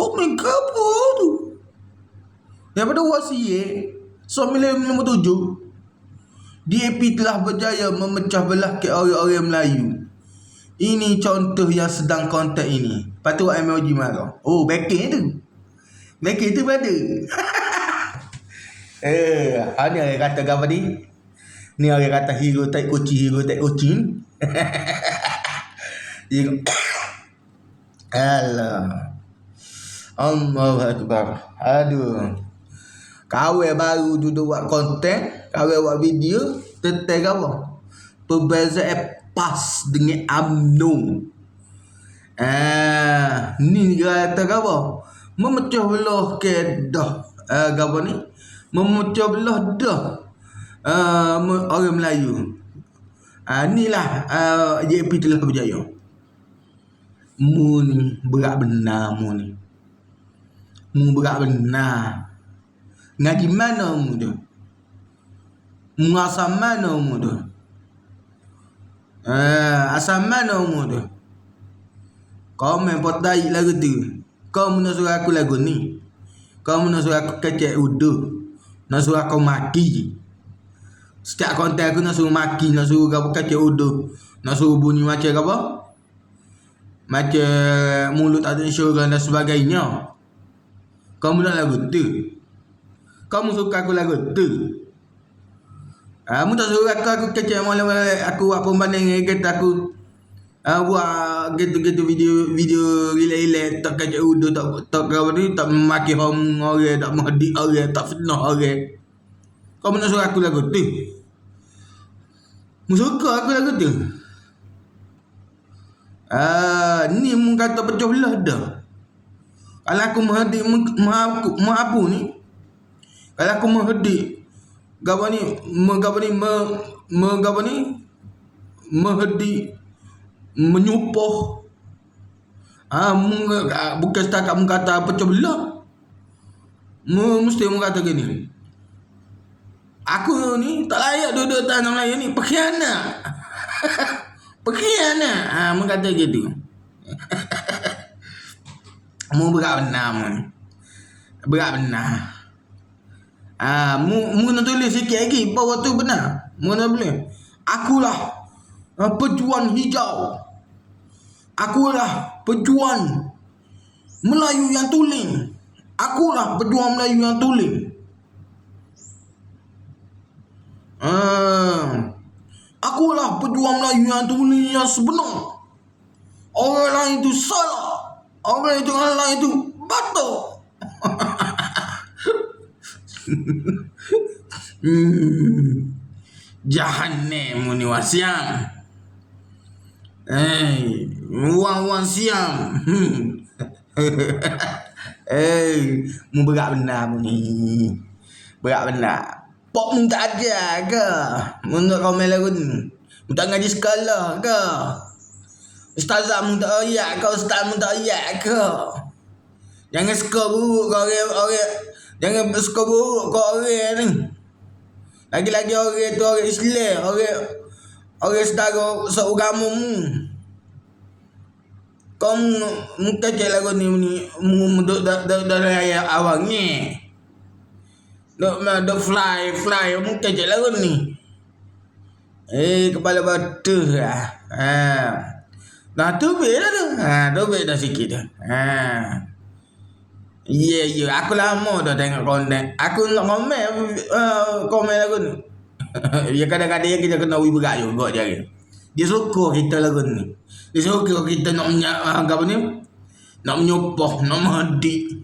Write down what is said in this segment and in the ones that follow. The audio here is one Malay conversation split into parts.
Komen ke apa tu? Daripada wasiat 957 DAP telah berjaya memecah belah ke orang-orang Melayu. Ini contoh yang sedang kontak ini. Lepas tu emoji marah. Oh, backing tu. Backing tu pada. eh, ada yang kata apa ni? Ni orang kata hero tak kucing, hero tak kucing. Alah. Allah Akbar. Aduh. Kawan baru duduk buat konten, kawan buat video, tentang apa? Perbezaan PAS dengan UMNO. Ah, ni kata apa? Memecah belah ke dah. Ah, apa ni? Memecah belah dah. Ah, orang Melayu. Ah, inilah ah, JP telah berjaya. Mu ni berat benar mu ni. Mu berat benar. Ngaji mana mu tu? Mu asal mana mu tu? Eh, asal mana mu tu? Kau main pot dai lagu tu. Kau nak suruh aku lagu ni. Kau nak suruh aku kecek udu. Nak suruh aku maki. Setiap konten aku nak suruh maki, nak suruh apa kecek udu. Nak suruh bunyi macam apa? Macam mulut ada syurga dan sebagainya. Kamu nak lagu tu? Kamu suka aku lagu tu. Kamu tak suka aku aku kecil malam aku buat pembanding kata aku uh, buat gitu-gitu video video relax tak kecil udu tak tak kau ni tak maki hom orang tak mahdi orang tak fitnah orang. Kamu nak suka aku lagu tu? Mu suka aku lagu tu? Ah, uh, ni mu kata pecah belah dah. Kalau aku mahdi mah aku mah apa ni? Kalau aku menghedik Gapa ni Gapa ni Gapa ni Menghedik Menyupoh Ah, ha, bukan setakat mu kata pecah belah. Mesti mu kata gini. Aku ni tak layak duduk tanah Melayu ni pekhianat. pekhianat. Ah, ha, kata gitu. Mu berat benar mu. Berat benar. Ah, mu mu nak tulis sikit lagi bahawa tu benar. Mu nak boleh. Akulah uh, pejuang hijau. Akulah pejuang Melayu yang tuling. Akulah pejuang Melayu yang tuling. Ah, akulah pejuang Melayu yang tuling yang sebenar. Orang lain itu salah. Orang itu lain itu batuk. hmm. Jahannam ni wasiam. Eh, wang wang siam. Eh, mu berat benar mu ni. Berat benar. Pok mu tak ada ke? Mu nak kau main lagu ni. Mu tak ngaji sekolah ke? Ustazah tak ayat ke? Ustaz tak ayat ke? Jangan suka buruk kau orang, orang Jangan bersuka buruk kau orang ni. Lagi-lagi orang tu orang Islam, orang orang saudara seagama mu. Kau muka cek lagu ni ni mu duk dah dah dah ayat awang ni. Duk duk fly fly muka cek lagu ni. Eh kepala batu ah. Ha. Dah tu be dah tu. Ha, tu be dah sikit dah. Ha. Ya, yeah, ya. Yeah. Aku lama dah tengok konten. Aku nak komen uh, komen lagu ni. ya kadang-kadang kita kena wi berat juga dia. Dia suka kita lagu ni. Dia suka kita nak menyak uh, apa ni? Nak menyupoh, nak mandi.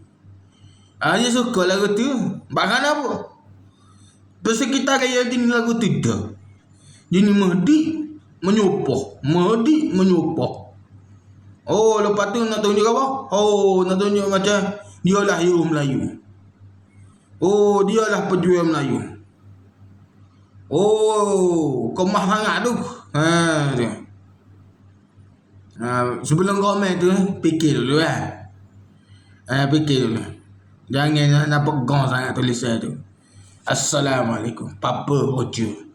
Ah, dia suka lagu tu. Bahkan apa? Terus kita kaya ni lagu tu dah. Dia ni mandi, menyupoh. Mandi, menyupoh. Oh, lepas tu nak tunjuk apa? Oh, nak tunjuk macam dialah hero Melayu. Oh, dialah pejuang Melayu. Oh, kemah hangat tu. Ha, dia. Ha, sebelum komen tu, fikir dulu kan. Ha, fikir dulu. Jangan nak pegang sangat tulisan tu. Assalamualaikum. Papa Ojo.